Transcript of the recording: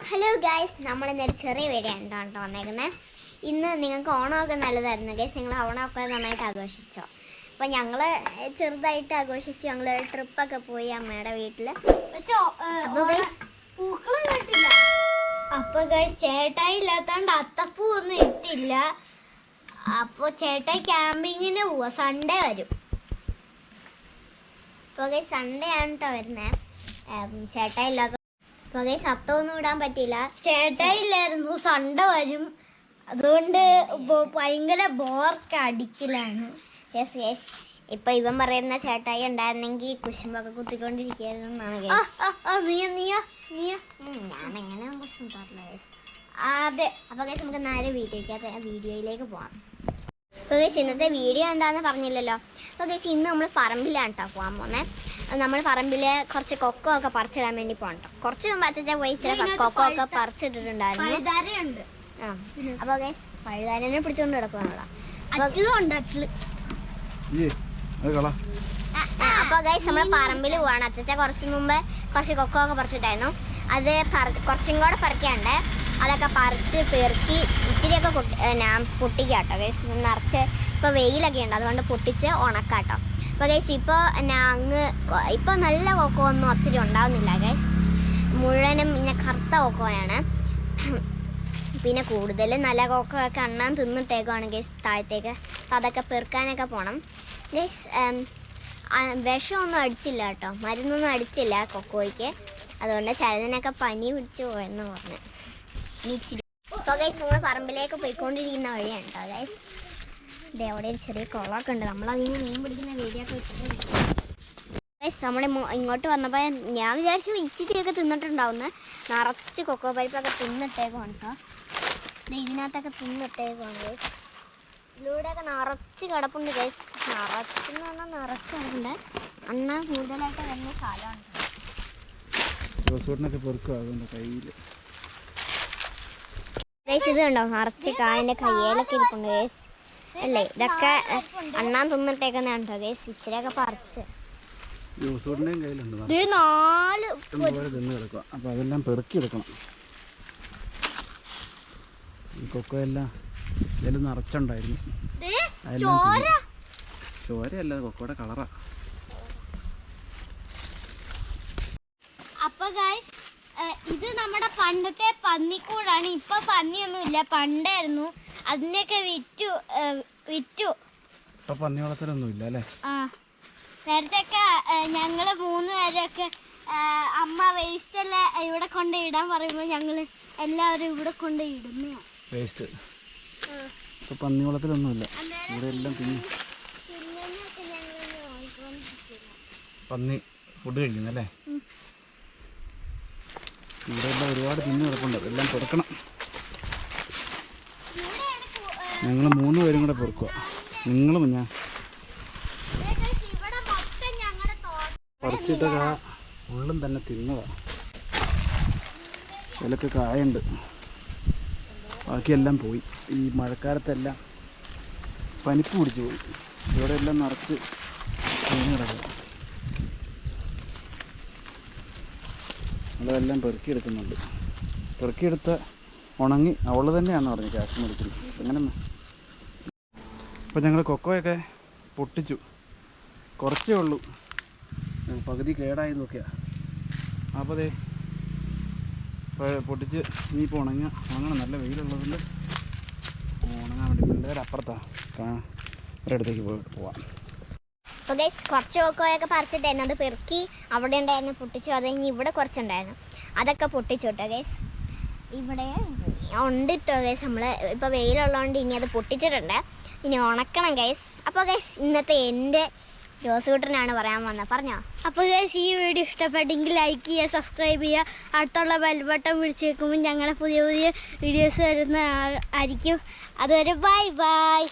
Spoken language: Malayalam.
ഹലോ ഗായ്സ് നമ്മൾ ഇന്നൊരു ചെറിയ വീഡിയോ ആണ് കേട്ടോ വന്നേക്കുന്നത് ഇന്ന് നിങ്ങൾക്ക് ഓണമൊക്കെ നല്ലതായിരുന്നു. ഗൈസ് നിങ്ങൾ ഓണമൊക്കെ നന്നായിട്ട് ആഘോഷിച്ചോ? അപ്പോൾ ഞങ്ങൾ ചെറുതായിട്ട് ആഘോഷിച്ച്. ഞങ്ങൾ ട്രിപ്പൊക്കെ പോയി അമ്മയുടെ വീട്ടിൽ അപ്പോൾ ഗൈസ് അപ്പോൾ ചേട്ടായി ഇല്ലാത്തതുകൊണ്ട് അത്തപ്പൂ ഒന്നും ഇട്ടില്ല. അപ്പോൾ ചേട്ടായി ക്യാമ്പിങ്ങിന് പോവാ. സൺഡേ വരും. അപ്പോൾ ഗൈസ് സൺഡേ ആണ് കേട്ടോ വരുന്നത് ചേട്ടായി ഇല്ലാത്ത അപ്പോൾ ശബ്ദമൊന്നും ഇടാൻ പറ്റിയില്ല. ചേട്ടായി ഇല്ലായിരുന്നു സൺഡേ വരും. അതുകൊണ്ട് ഭയങ്കര ബോർക്ക് അടിക്കലാണ്. യെസ് യെസ് ഇപ്പൊ ഇവൻ പറയുന്ന ചേട്ടായി ഉണ്ടായിരുന്നെങ്കിൽ കുശുമ്പൊക്കെ കുത്തിക്കൊണ്ടിരിക്കുന്നു അതെ. അപ്പൊ നമുക്ക് നേരെ വീഡിയോയ്ക്കകത്ത് ആ വീഡിയോയിലേക്ക് പോവാം. അപ്പോൾ ഇന്നത്തെ വീഡിയോ എന്താണെന്ന് പറഞ്ഞില്ലല്ലോ. അപ്പോൾ ഗൈസ് ഇന്ന് നമ്മൾ പറമ്പിലാണ് കേട്ടോ പോകാൻ പോകുന്നത് നമ്മൾ പറമ്പിലെ കുറച്ച് കൊക്കോ ഒക്കെ പറിച്ചിടാൻ വേണ്ടി പോകണം കുറച്ച് മുമ്പ് അച്ഛൻ പോയി ചില കൊക്കോ ഒക്കെ പറിച്ചിട്ടുണ്ടായിരുന്നു പറിച്ചിട്ടിട്ടുണ്ടായിരുന്നു. ആ. ഗൈസ് പഴുതാരനെ പിടിച്ചുകൊണ്ട് കിടക്കുകയാണല്ലോ അപ്പൊ ഗൈസ് നമ്മൾ പറമ്പിൽ പോവാണ്. അച്ഛച്ച കുറച്ച് മുമ്പ് കുറച്ച് കൊക്കോ ഒക്കെ പറിച്ചിട്ടായിരുന്നു. അത് കുറച്ചും കൂടെ പറിക്കാണ്ട് അതൊക്കെ പറിച്ച് പെറുക്കി ഇത്തിരിയൊക്കെ കൊട്ടി ഞാൻ പൊട്ടിക്കുക കേട്ടോ ഗൈസ് നിറച്ച് ഇപ്പൊ വെയിലൊക്കെ ഉണ്ട്. അതുകൊണ്ട് പൊട്ടിച്ച് ഉണക്കാട്ടോ. അപ്പോൾ ഗൈസ് ഇപ്പോൾ അങ്ങ് ഇപ്പോൾ നല്ല കൊക്കോ ഒന്നും ഒത്തിരി ഉണ്ടാവുന്നില്ല ഗൈസ് മുഴുവനും പിന്നെ കറുത്ത കൊക്കോയാണ്. പിന്നെ കൂടുതൽ നല്ല കൊക്കോ ഒക്കെ അണ്ണാൻ തിന്നിട്ടേക്കുവാണ് ഗൈസ് താഴത്തേക്ക്. അപ്പോൾ അതൊക്കെ പെറുക്കാനൊക്കെ പോകണം ഗൈസ് വിഷമൊന്നും അടിച്ചില്ല കേട്ടോ. മരുന്നൊന്നും അടിച്ചില്ല കൊക്കോയ്ക്ക്. അതുകൊണ്ട് ചിലതിനൊക്കെ പനി പിടിച്ചു പോയെന്ന് പറഞ്ഞു. ഇനി ഗൈസ് നമ്മൾ പറമ്പിലേക്ക് പോയിക്കൊണ്ടിരിക്കുന്ന വഴിയാണ് കേട്ടോ ഗൈസ് ഇത് അവിടെ ഒരു ചെറിയ കുളമൊക്കെ ഉണ്ട്. നമ്മളതിന് മീൻ പിടിക്കുന്ന വീഡിയോ ഒക്കെ ഗൈസ് നമ്മൾ ഇങ്ങോട്ട് വന്നപ്പോൾ ഞാൻ വിചാരിച്ചു ഇച്ചിരിയൊക്കെ തിന്നിട്ടുണ്ടാവുന്ന. നിറച്ച് കൊക്കോ പരിപ്പൊക്കെ തിന്നിട്ടേക്കുവാണ് കേട്ടോ ദേ ഇതിനകത്തൊക്കെ തിന്നിട്ടേക്കുവാണ് ഇതിലൂടെയൊക്കെ നിറച്ച് കിടപ്പുണ്ട് ഗൈസ് നിറച്ചെന്ന് പറഞ്ഞാൽ നിറച്ച് കിടപ്പുണ്ട്. അണ്ണ കൂടുതലായിട്ട് വരുന്ന സ്ഥലമാണ് കയ്യിൽ ഗൈസ് ഇത് കണ്ടോ? നിറച്ച് കായന്റെ കയ്യിലൊക്കെ ഇരിപ്പുണ്ട് ഗൈസ് അല്ലേ? ഇതൊക്കെ അണ്ണാൻ തിന്നിട്ടേക്കുന്ന കണ്ടോ? ഗൈസ് ഇച്ചിരിയൊക്കെ പറിച്ച്. കയ്യിലുണ്ട്. നാല് ഇഷ്ടംപോലെ തിന്ന് കിടക്കുക അപ്പോൾ അതെല്ലാം പെറുക്കിയെടുക്കണം ഈ കൊക്കോ എല്ലാം ഇതിൽ നിറച്ചുണ്ടായിരുന്നു. ദേ, ചോര. ചോരയല്ല കൊക്കോയുടെ കളറാ. അപ്പൊ ഗൈസ് ഇത് നമ്മുടെ പണ്ടത്തെ പന്നിക്കൂടാണ്. ഇപ്പൊ പന്നിയൊന്നുമില്ല പണ്ടായിരുന്നു. അതിനെയൊക്കെ വിറ്റു വിറ്റു. ഇപ്പൊ പന്നി വളർത്തലൊന്നും ഇല്ല അല്ലേ? ആ. നേരത്തെയൊക്കെ ഏ, ഞങ്ങൾ മൂന്ന് പേരൊക്കെ അമ്മ വേസ്റ്റ് അല്ല ഇവിടെ കൊണ്ട് ഇടാൻ പറയുമ്പോൾ ഞങ്ങൾ എല്ലാവരും ഇവിടെ കൊണ്ട് ഇടുന്നതാണ് വേസ്റ്റ് ഇപ്പം പന്നി വളർത്തലൊന്നും ഇല്ല ഇവിടെ എല്ലാം തിന്നു. പന്നി ഫുഡ് കഴിക്കുന്നല്ലേ. ഇവിടെ എല്ലാം ഒരുപാട് തിന്നു കിടപ്പുണ്ട്. എല്ലാം പെറുക്കണം ഞങ്ങൾ മൂന്ന് പേരും കൂടെ പെറുക്കുക. നിങ്ങളും ഞാൻ. പറിച്ചിട്ട ഉള്ളും തന്നെ തിന്നതാ. ഇതിലൊക്കെ കായുണ്ട് ബാക്കിയെല്ലാം പോയി. ഈ മഴക്കാലത്തെല്ലാം പനിപ്പ് പിടിച്ചു പോയി. ഇവിടെ എല്ലാം നിറച്ച് കിടക്കുക നമ്മളെല്ലാം പെറുക്കിയെടുക്കുന്നുണ്ട്. പെറുക്കിയെടുത്ത ഉണങ്ങി അവൾ തന്നെയാണെന്ന് പറഞ്ഞു ക്യാഷ് മേടിക്കുന്നത് എങ്ങനെ അപ്പോൾ ഞങ്ങൾ കൊക്കോയൊക്കെ പൊട്ടിച്ചു. കുറച്ചേ ഉള്ളൂ. പകുതി കേടായി നോക്കിയാ. അപ്പോൾ അതെ പൊട്ടിച്ച് ഇനിയിപ്പോൾ ഉണങ്ങ ഉണങ്ങണം. നല്ല വെയിലുള്ളതുകൊണ്ട് ഉണങ്ങാൻ വേണ്ടി പിള്ളേർ അപ്പുറത്താണ് ഒരിടത്തേക്ക് പോയി പോവാം. അപ്പോൾ ഗൈസ് കുറച്ച് കൊക്കോയൊക്കെ പറിച്ചിട്ടായിരുന്നു അത് പെറുക്കി അവിടെ ഉണ്ടായിരുന്നു പൊട്ടിച്ചു. അത് കഴിഞ്ഞ് ഇവിടെ കുറച്ചുണ്ടായിരുന്നു. അതൊക്കെ പൊട്ടിച്ചു കേട്ടോ ഗൈസ് ഇവിടെ ഉണ്ട് കേട്ടോ ഗൈസ് നമ്മൾ ഇപ്പോൾ വെയിലുള്ളതുകൊണ്ട് ഇനി അത് പൊട്ടിച്ചിട്ടുണ്ട് ഇനി ഉണക്കണം ഗൈസ് അപ്പോൾ ഗൈസ് ഇന്നത്തെ എന്റെ ജോസൂട്ടനാണ് പറയാൻ വന്നത് പറഞ്ഞോ? അപ്പോൾ ഗൈസ് ഈ വീഡിയോ ഇഷ്ടപ്പെട്ടെങ്കിൽ ലൈക്ക് ചെയ്യുക സബ്സ്ക്രൈബ് ചെയ്യുക. അടുത്തുള്ള ബെൽ ബട്ടൺ പിടിച്ചേക്കുമ്പോൾ ഞങ്ങളുടെ പുതിയ പുതിയ വീഡിയോസ് വരുന്ന ആയിരിക്കും. അതുവരെ ബൈ ബൈ